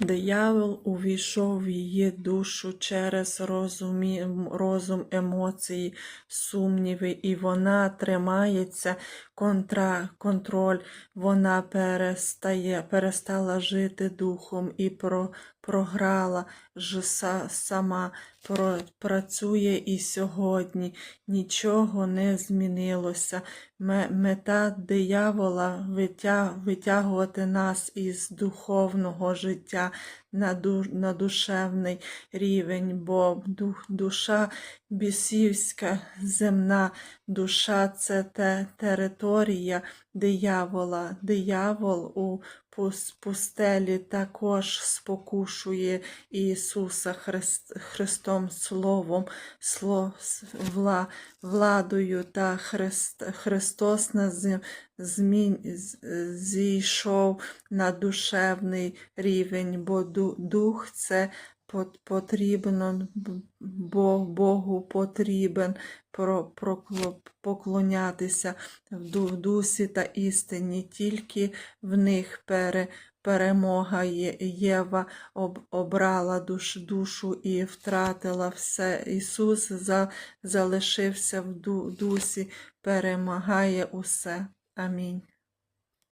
Диявол увійшов в її душу через розумі... розум, емоції, сумніви, і вона тримається контра... контроль, вона перестає, перестала жити духом і про... програла ж сама, про... працює і сьогодні, нічого не змінилося. Мета диявола витя... витягувати нас із духовного життя на, ду... на душевний рівень, бо дух... душа бісівська, земна душа це те... територія диявола. Диявол у пустелі також спокушує Ісуса Христ... Христом Словом, сло... вла... владою та Христ... Христос на змін... зійшов на душевний рівень, бо дух це потрібно, б- бо Богу потрібен поклонятися в ду- дусі та істині, тільки в них пере, перемога. Єва об, обрала душ, душу і втратила все. Ісус за, залишився в дусі, перемагає усе. Амінь.